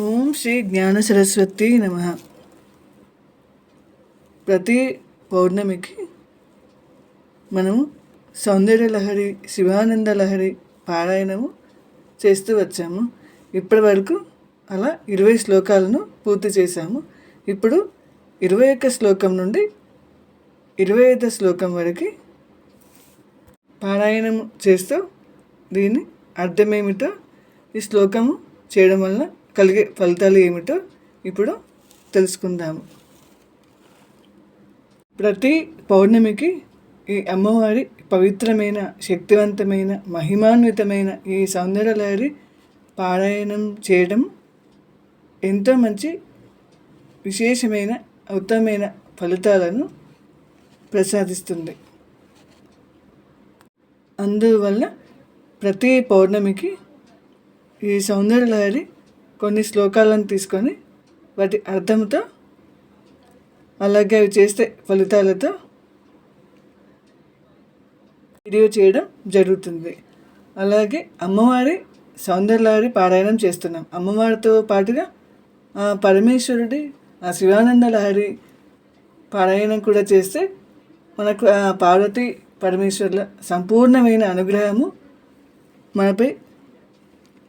ఓం శ్రీ జ్ఞాన సరస్వతి నమ. ప్రతి పౌర్ణమికి మనము సౌందర్య లహరి శివానంద లహరి పారాయణము చేస్తూ వచ్చాము. ఇప్పటి వరకు అలా ఇరవై శ్లోకాలను పూర్తి చేశాము. ఇప్పుడు ఇరవై ఒక్క శ్లోకం నుండి ఇరవై ఐదు శ్లోకం వరకు పారాయణం చేస్తూ దీని అర్థమేమిటో ఈ శ్లోకము చేయడం వల్ల కలిగే ఫలితాలు ఏమిటో ఇప్పుడు తెలుసుకుందాము. ప్రతి పౌర్ణమికి ఈ అమ్మవారి పవిత్రమైన శక్తివంతమైన మహిమాన్వితమైన ఈ సౌందర్యలహరి పారాయణం చేయడం ఎంతో మంచి విశేషమైన ఉత్తమమైన ఫలితాలను ప్రసాదిస్తుంది. అందువల్ల ప్రతి పౌర్ణమికి ఈ సౌందర్యలహరి కొన్ని శ్లోకాలను తీసుకొని వాటి అర్థంతో అలాగే అవి చేస్తే ఫలితాలతో వీడియో చేయడం జరుగుతుంది. అలాగే అమ్మవారి సౌందర్యారి పారాయణం చేస్తున్నాం. అమ్మవారితో పాటుగా ఆ పరమేశ్వరుడి ఆ శివానంద లహరి పారాయణం కూడా చేస్తే మనకు ఆ పార్వతి పరమేశ్వరుల సంపూర్ణమైన అనుగ్రహము మనపై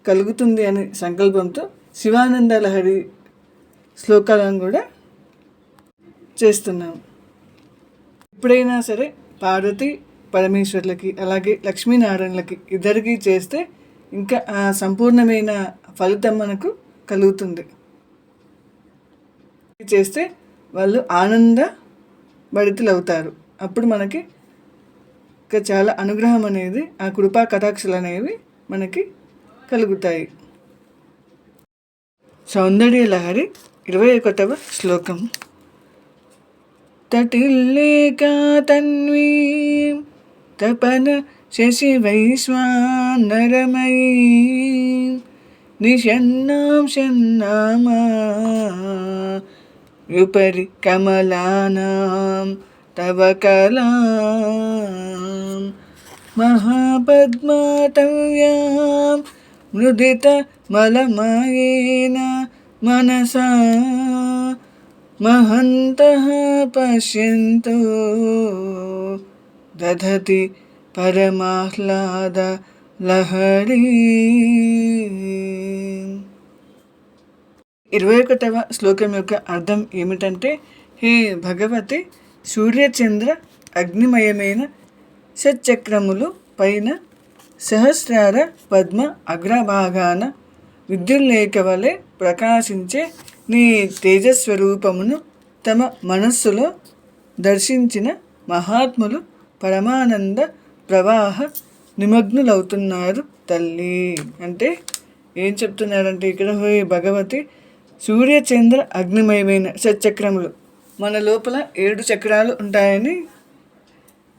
కలుగుతుంది అనే సంకల్పంతో శివానంద లహరి శ్లోకాలను కూడా చేస్తున్నాం ఎప్పుడైనా సరే పార్వతి పరమేశ్వర్లకి అలాగే లక్ష్మీనారాయణలకి ఇద్దరికి చేస్తే ఇంకా ఆ సంపూర్ణమైన ఫలితం మనకు కలుగుతుంది. చేస్తే వాళ్ళు ఆనంద అవుతారు అప్పుడు మనకి ఇంకా చాలా అనుగ్రహం అనేది ఆ కృపా కటాక్షలు అనేవి మనకి కలుగుతాయి. సౌందర్య లహరి ఇరవై ఒకటవ శ్లోకం. తటిల్లేకా తన్వీ తపన శశి వైశ్వానరమయీ నిషన్నాం షన్నామా ఉపరి కమలానాం తవ కళా మహాపద్మాతవ్యాం మృదిత మలమయేన మనస మహంత పశ్యంతో దధతి పరమాహ్లాద లహరి. ఇరవై ఒకటవ శ్లోకం యొక్క అర్థం ఏమిటంటే హే భగవతి సూర్యచంద్ర అగ్నిమయమైన సచ్చక్రములు పైన సహస్రార పద్మ అగ్రభాగాన విద్యుల్లేఖ వలె ప్రకాశించే నీ తేజస్వరూపమును తమ మనస్సులో దర్శించిన మహాత్ములు పరమానంద ప్రవాహ నిమగ్నులవుతున్నారు తల్లి. అంటే ఏం చెప్తున్నారంటే ఇక్కడ హోయ్ భగవతి సూర్యచంద్ర అగ్నిమయమైన షట్చక్రములు. మన లోపల ఏడు చక్రాలు ఉంటాయని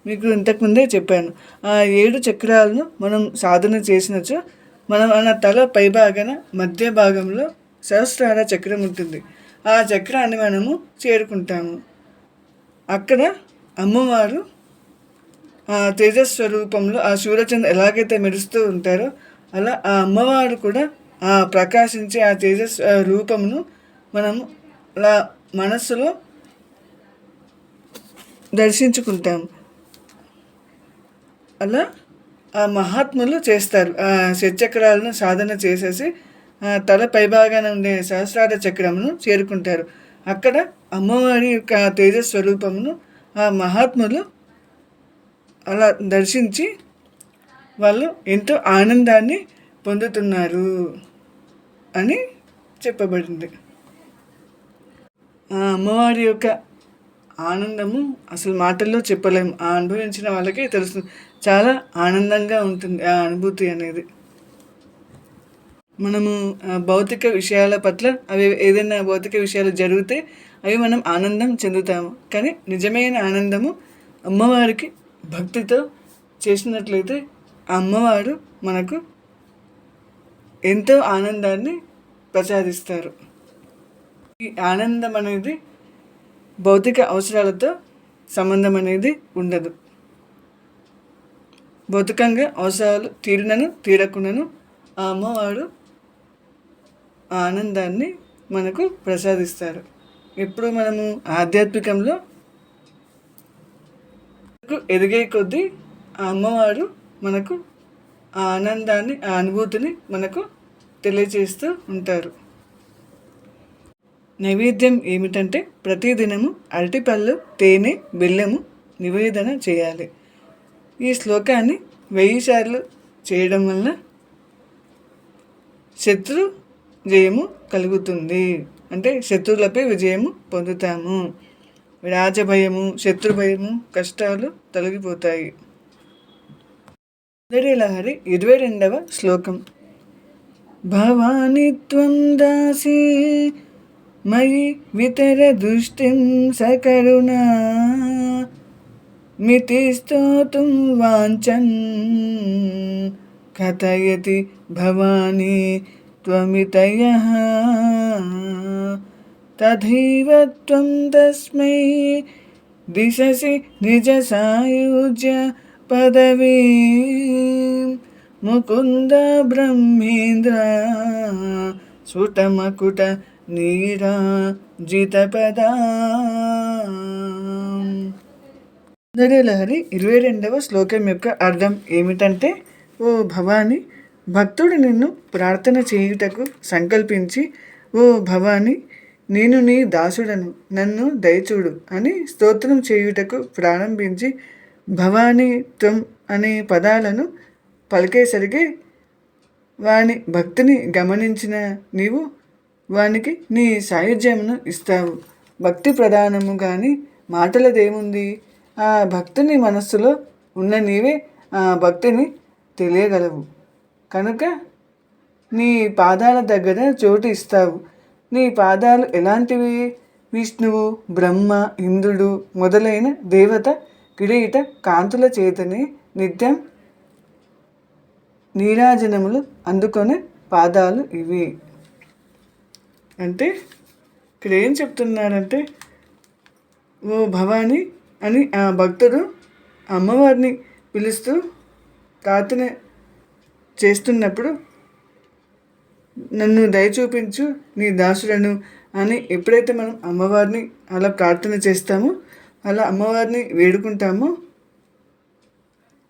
మీకు ఇంతకుముందే చెప్పాను. ఆ ఏడు చక్రాలను మనం సాధన చేసినచో మనం మన తల పైభాగన మధ్య భాగంలో సహస్రార చక్రం ఉంటుంది. ఆ చక్రాన్ని మనము చేరుకుంటాము. అక్కడ అమ్మవారు ఆ తేజస్వరూపంలో ఆ సూర్యచంద్ర ఎలాగైతే మెరుస్తూ ఉంటారో అలా ఆ అమ్మవారు కూడా ఆ ప్రకాశించే ఆ తేజస్ రూపమును మనము అలా మనస్సులో దర్శించుకుంటాము. అలా ఆ మహాత్ములు చేస్తారు. ఆ షట్చక్రాలను సాధన చేసేసి తల పైభాగాన ఉండే సహస్రార చక్రమును చేరుకుంటారు. అక్కడ అమ్మవారి యొక్క తేజస్వరూపమును ఆ మహాత్ములు అలా దర్శించి వాళ్ళు ఎంతో ఆనందాన్ని పొందుతున్నారు అని చెప్పబడింది. ఆ అమ్మవారి యొక్క ఆనందము అసలు మాటల్లో చెప్పలేము ఆ అనుభవించిన వాళ్ళకే తెలుస్తుంది. చాలా ఆనందంగా ఉంటుంది ఆ అనుభూతి అనేది. మనము భౌతిక విషయాల పట్ల అవి ఏదైనా భౌతిక విషయాలు జరిగితే అవి మనం ఆనందం చెందుతాము. కానీ నిజమైన ఆనందము అమ్మవారికి భక్తితో చేసినట్లయితే ఆ అమ్మవారు మనకు ఎంతో ఆనందాన్ని ప్రసాదిస్తారు. ఈ ఆనందం అనేది భౌతిక అవసరాలతో సంబంధం అనేది ఉండదు. భౌతికంగా అవసరాలు తీరినను తీరకుండాను ఆ అమ్మవారు ఆనందాన్ని మనకు ప్రసాదిస్తారు. ఇప్పుడు మనము ఆధ్యాత్మికంలో ఎదిగే కొద్దీ ఆ అమ్మవారు మనకు ఆ ఆనందాన్ని ఆ అనుభూతిని మనకు తెలియజేస్తూ ఉంటారు. నైవేద్యం ఏమిటంటే ప్రతిదినము అరటిపళ్ళు తేనె బెల్లము నివేదన చేయాలి. ఈ శ్లోకాన్ని వెయ్యి సార్లు చేయడం వలన శత్రు జయము కలుగుతుంది. అంటే శత్రువులపై విజయము పొందుతాము. రాజభయము శత్రుభయము కష్టాలు తొలగిపోతాయి. లహరి ఇరవై రెండవ శ్లోకం. భవానిత్వం దాసి మయి వితర దృష్టిం సకరుణా. మితి స్తోతుం వాంఛన్. కథయతి భవానీ త్వమితయ. తథైవ త్వం తస్మై దిశసి నిజ సాయుజ్య పదవీ. ముకుంద బ్రహ్మేంద్ర సుటమకుట నీరాజితపదా. లహరి ఇరవై రెండవ శ్లోకం యొక్క అర్థం ఏమిటంటే ఓ భవాని భక్తుడు నిన్ను ప్రార్థన చేయుటకు సంకల్పించి ఓ భవాని నేను నీ దాసుడను నన్ను దయచూడు అని స్తోత్రం చేయుటకు ప్రారంభించి భవానీ త్వం అనే పదాలను పలికేసరికి వాని భక్తిని గమనించిన నీవు వానికి నీ సాయుధ్యమును ఇస్తావు. భక్తి ప్రధానము కానీ మాటలదేముంది? ఆ భక్తుని మనస్సులో ఉన్న నీవే ఆ భక్తిని తెలియగలవు. కనుక నీ పాదాల దగ్గర చోటు ఇస్తావు. నీ పాదాలు ఎలాంటివి? విష్ణువు బ్రహ్మ ఇంద్రుడు మొదలైన దేవత కిరీట కాంతుల చేతనే నిత్యం నీరాజనములు అందుకొని పాదాలు ఇవి. అంటే ఇక్కడ ఏం చెప్తున్నారంటే ఓ భవాని అని ఆ భక్తుడు అమ్మవారిని పిలుస్తూ ప్రార్థన చేస్తున్నప్పుడు నన్ను దయ చూపించు నీ దాసులను అని ఎప్పుడైతే మనం అమ్మవారిని అలా ప్రార్థన చేస్తామో అలా అమ్మవారిని వేడుకుంటామో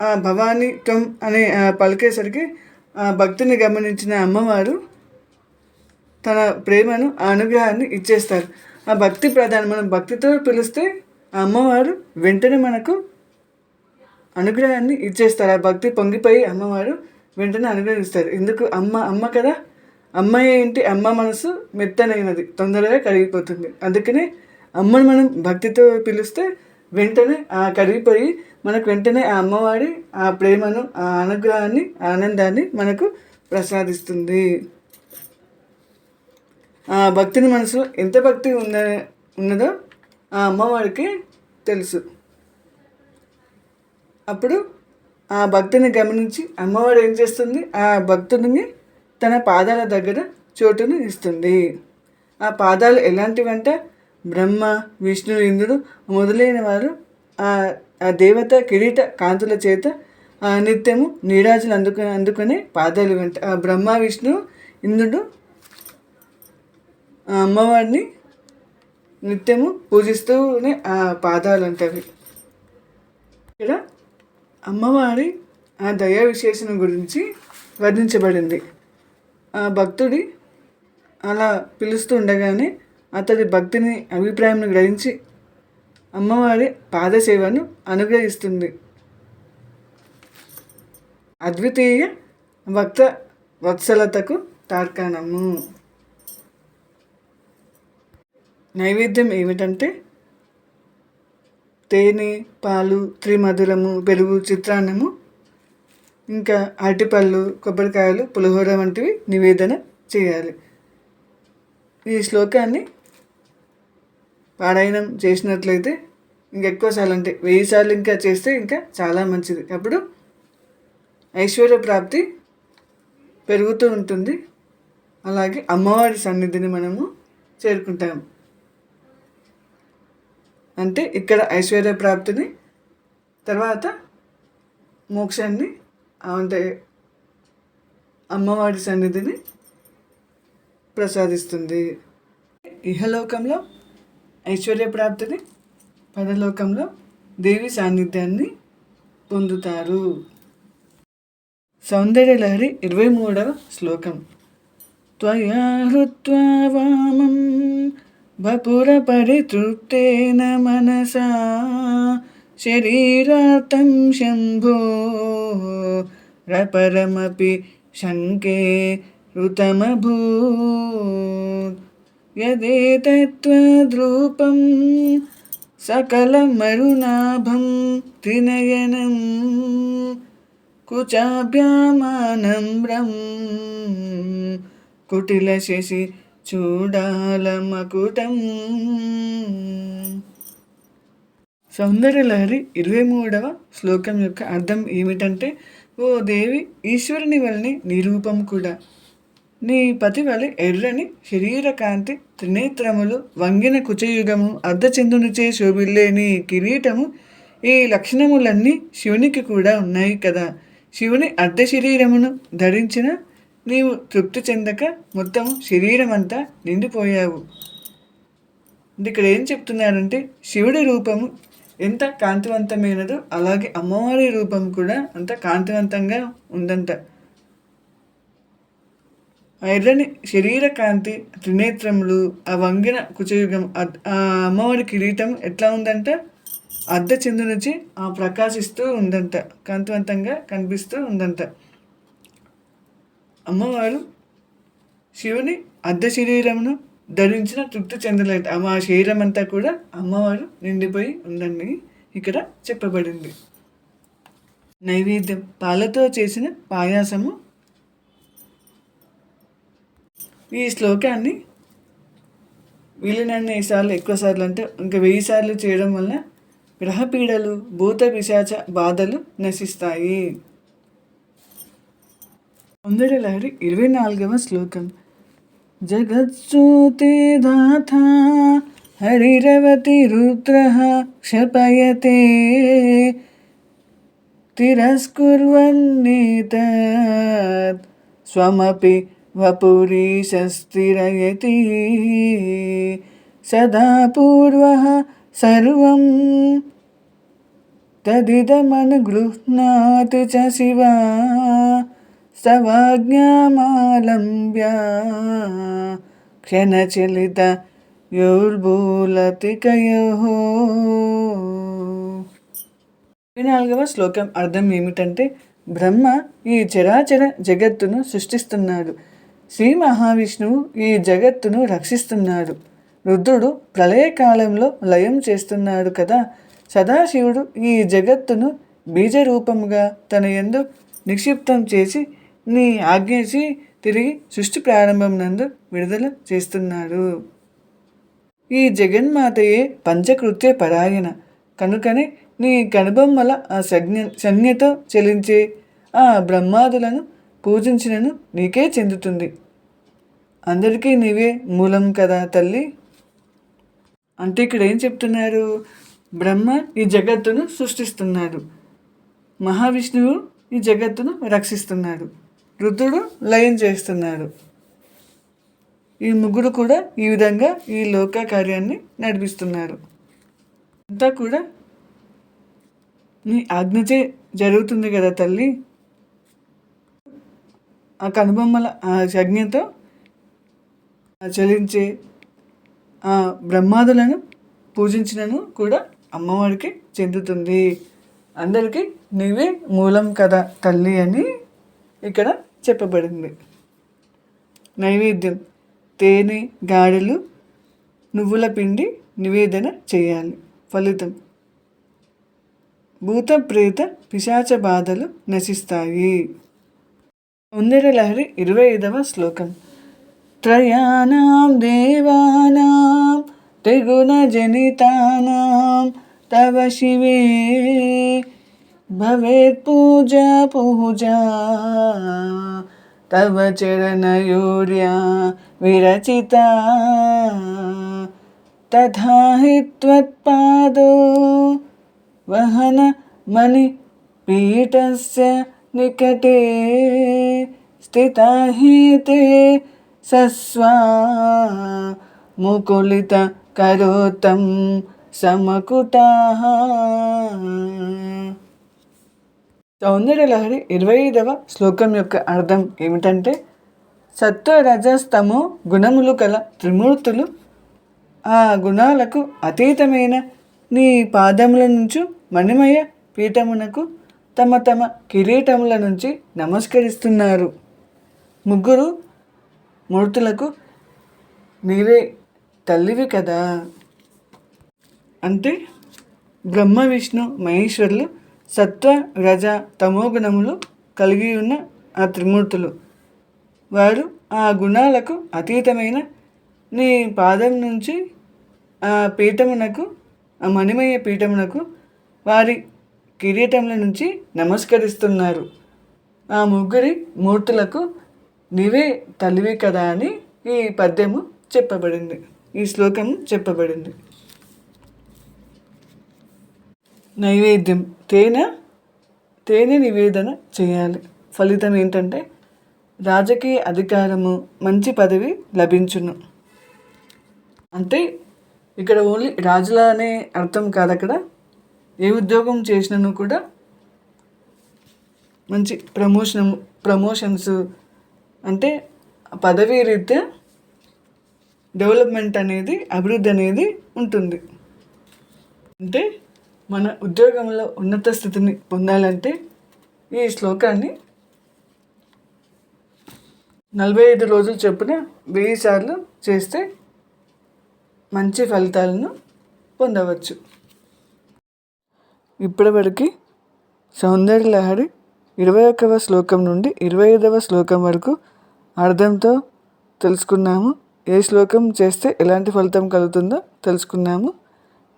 ఆ భవానీ త్వం అనే పలికేసరికి ఆ భక్తిని గమనించిన అమ్మవారు తన ప్రేమను ఆ అనుగ్రహాన్ని ఇచ్చేస్తారు. ఆ భక్తి ప్రధానం. మనం భక్తితో పిలిస్తే ఆ అమ్మవారు వెంటనే మనకు అనుగ్రహాన్ని ఇచ్చేస్తారు. ఆ భక్తి పొంగిపోయి అమ్మవారు వెంటనే అనుగ్రహిస్తారు. ఎందుకు? అమ్మ అమ్మ కదా. అమ్మ ఏంటి అమ్మ మనసు మెత్తనైనది తొందరగా కరిగిపోతుంది. అందుకనే అమ్మను మనం భక్తితో పిలిస్తే వెంటనే ఆ కరిగిపోయి మనకు వెంటనే ఆ అమ్మవారి ఆ ప్రేమను ఆ అనుగ్రహాన్ని ఆనందాన్ని మనకు ప్రసాదిస్తుంది. భక్తిని మనసులో ఎంత భక్తి ఉన్న ఉన్నదో ఆ అమ్మవారికి తెలుసు. అప్పుడు ఆ భక్తిని గమనించి అమ్మవారు ఏం చేస్తుంది? ఆ భక్తుడిని తన పాదాల దగ్గర చోటును ఇస్తుంది. ఆ పాదాలు ఎలాంటివంటే బ్రహ్మ విష్ణు ఇంద్రుడు మొదలైన వారు ఆ దేవత కిరీట కాంతుల చేత నిత్యము నీరాజులు అందుకు అందుకునే పాదాలు వెంట ఆ బ్రహ్మ విష్ణు ఇంద్రుడు ఆ అమ్మవారిని నిత్యము పూజిస్తూనే ఆ పాదాలు అంటవి ఇక్కడ అమ్మవారి ఆ దయా విశేషణ గురించి వర్ణించబడింది. ఆ భక్తుడి అలా పిలుస్తూ ఉండగానే అతడి భక్తిని అభిప్రాయం గ్రహించి అమ్మవారి పాదసేవను అనుగ్రహిస్తుంది. అద్వితీయ భక్త వత్సలతకు తార్కాణము. నైవేద్యం ఏమిటంటే తేనె పాలు త్రిమధురము పెరుగు చిత్రాన్నము ఇంకా అరటిపళ్ళు కొబ్బరికాయలు పులిహోర వంటివి నివేదన చేయాలి. ఈ శ్లోకాన్ని పారాయణం చేసినట్లయితే ఇంకెక్కువసార్లు అంటే వెయ్యి సార్లు ఇంకా చేస్తే ఇంకా చాలా మంచిది. అప్పుడు ఐశ్వర్య ప్రాప్తి పెరుగుతూ ఉంటుంది. అలాగే అమ్మవారి సన్నిధిని మనము చేరుకుంటాము. అంటే ఇక్కడ ఐశ్వర్య ప్రాప్తిని తర్వాత మోక్షాన్ని అంటే అమ్మవారి సన్నిధిని ప్రసాదిస్తుంది. ఇహలోకంలో ఐశ్వర్య ప్రాప్తిని పరలోకంలో దేవి సాన్నిధ్యాన్ని పొందుతారు. సౌందర్యలహరి ఇరవై మూడవ శ్లోకం. త్వయా హృత్వా వామం వపుర పరితృప్తేన మనసా శరీరార్థం శంభో రపరమపి శంకే ऋतमभूत् यदेतत्त्वद्रूपं सकलमरुणाभं त्रिनयनं कुचाभ्यामानम्रं కుటిలశశి చూడాలమకుటం సౌందర్యలహరి ఇరవై మూడవ శ్లోకం యొక్క అర్థం ఏమిటంటే ఓ దేవి ఈశ్వరుని వలని నిరూపం కూడా. నీ పతి వలె ఎర్రని శరీర కాంతి త్రినేత్రములు వంగిన కుచయుగము అర్ధచంద్రునిచే శోభిల్లే నీ కిరీటము ఈ లక్షణములన్నీ శివునికి కూడా ఉన్నాయి కదా. శివుని అర్ధ శరీరమును ధరించిన నీవు తృప్తి చెందక మొత్తం శరీరం అంతా నిండిపోయావు. ఇక్కడ ఏం చెప్తున్నారంటే శివుడి రూపము ఎంత కాంతివంతమైనదో అలాగే అమ్మవారి రూపం కూడా అంత కాంతివంతంగా ఉందంట. ఎర్రని శరీర కాంతి త్రినేత్రములు ఆ వంగిన కుచయుగం ఆ అమ్మవారి కిరీటం ఎట్లా ఉందంట? అర్ధ చెందు నుంచి ఆ ప్రకాశిస్తూ ఉందంట కాంతివంతంగా కనిపిస్తూ ఉందంట. అమ్మవారు శివుని అర్ధ శరీరమును ధరించిన తృప్తి చెందలేదు. ఆ శరీరం అంతా కూడా అమ్మవారు నిండిపోయి ఉందని ఇక్కడ చెప్పబడింది. నైవేద్యం. పాలతో చేసిన పాయాసము. ఈ శ్లోకాన్ని వీలైనన్ని సార్లు ఎక్కువ సార్లు అంటే ఇంకా వెయ్యి సార్లు చేయడం వల్ల గ్రహపీడలు భూత పిశాచ బాధలు నశిస్తాయి. ముందటి లహరి ఇరవై నాలుగవ శ్లోకం. జగత్సూతిదాత హరిరవతి రుద్ర క్షపయతే తిరస్కుర్వన్నీత స్వమపి వపురీశస్తిరయతి. సదా పూర్వ సర్వం తదిదమనుగృహ్ణాతి చ శివా. సవాజ్ఞమాలంబ్య. క్షణచలిత యోర్భూలతికయో పద్నాలుగవ శ్లోకం అర్థం ఏమిటంటే బ్రహ్మ ఈ చరాచర జగత్తును సృష్టిస్తున్నాడు. శ్రీ మహావిష్ణువు ఈ జగత్తును రక్షిస్తున్నాడు. రుద్రుడు ప్రళయకాలంలో లయం చేస్తున్నాడు కదా. సదాశివుడు ఈ జగత్తును బీజరూపముగా తన ఎందు నిక్షిప్తం చేసి నీ ఆజ్ఞించి తిరిగి సృష్టి ప్రారంభం నందు విడుదల చేస్తున్నాడు. ఈ జగన్మాతయే పంచకృత్య పరాయణ. కనుకనే నీ కనుబొమ్మల ఆ సజ్ఞ సన్యతో చెలించే ఆ బ్రహ్మాదులను పూజించినను నీకే చెందుతుంది. అందరికీ నీవే మూలం కదా తల్లి. అంటే ఇక్కడ ఏం చెప్తున్నారు? బ్రహ్మ ఈ జగత్తును సృష్టిస్తున్నాడు. మహావిష్ణువు ఈ జగత్తును రక్షిస్తున్నాడు. రుద్రుడు లయం చేస్తున్నాడు. ఈ ముగ్గురు కూడా ఈ విధంగా ఈ లోక కార్యాన్ని నడిపిస్తున్నారు. అంతా కూడా నీ ఆజ్ఞచే జరుగుతుంది కదా తల్లి. ఆ కనుబొమ్మల ఆ యజ్ఞతో చలించే ఆ బ్రహ్మాదులను పూజించినను కూడా అమ్మవారికి చెందుతుంది. అందరికీ నీవే మూలం కదా తల్లి అని ఇక్కడ చెప్పబడింది. నైవేద్యం తేనె గాడలు నువ్వుల పిండి నివేదన చేయాలి. ఫలితం భూత ప్రేత పిశాచ బాధలు నశిస్తాయి. సౌందర్యలహరి ఇరవై ఐదవ శ్లోకం. త్రయాణం దేవానాం త్రిగుణ జనితానాం తవ శివే భవేత్ పూజ పూజ తవ చరణయూర్య విరచిత. తథా హి త్వత్పాదో వహన మణి పీఠస్య నికటే స్థితా హి తే సస్వా. ముకులిత కరోతం సమకుటాః. సౌందర్యలహరి ఇరవై ఐదవ శ్లోకం యొక్క అర్థం ఏమిటంటే సత్వ రజస్తమో గుణములు కల త్రిమూర్తులు ఆ గుణాలకు అతీతమైన నీ పాదముల నుంచి మణిమయ పీఠమునకు తమ తమ కిరీటముల నుంచి నమస్కరిస్తున్నారు. ముగ్గురు మూర్తులకు నీవే తల్లివి కదా. అంటే బ్రహ్మ విష్ణు మహేశ్వరులు సత్వ రజ తమో గుణములు కలిగి ఉన్న ఆ త్రిమూర్తులు. వారు ఆ గుణాలకు అతీతమైన నీ పాదం నుంచి ఆ పీఠమునకు ఆ మణిమయ పీఠమునకు వారి కిరీటముల నుంచి నమస్కరిస్తున్నారు. ఆ ముగ్గురి మూర్తులకు నీవే తల్లివి కదా అని ఈ పద్యము చెప్పబడింది. ఈ శ్లోకం చెప్పబడింది. నైవేద్యం. తేనె తేనె నివేదన చేయాలి. ఫలితం ఏంటంటే రాజకీయ అధికారము మంచి పదవి లభించును. అంటే ఇక్కడ ఓన్లీ రాజుల అనే అర్థం కాదు అక్కడ. ఏ ఉద్యోగం చేసినను కూడా మంచి ప్రమోషన్ ప్రమోషన్స్ అంటే పదవీ రీత్యా డెవలప్మెంట్ అనేది అభివృద్ధి అనేది ఉంటుంది. అంటే మన ఉద్యోగంలో ఉన్నత స్థితిని పొందాలంటే ఈ శ్లోకాన్ని నలభై ఐదు రోజులు చొప్పున వెయ్యి సార్లు చేస్తే మంచి ఫలితాలను పొందవచ్చు. ఇప్పటివరకు సౌందర్య లహరి ఇరవై ఒకవ శ్లోకం నుండి ఇరవై ఐదవ శ్లోకం వరకు అర్థంతో తెలుసుకున్నాము. ఏ శ్లోకం చేస్తే ఎలాంటి ఫలితం కలుగుతుందో తెలుసుకున్నాము.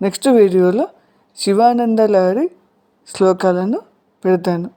నెక్స్ట్ వీడియోలో శివానంద లహరి శ్లోకాలను పెడతాను.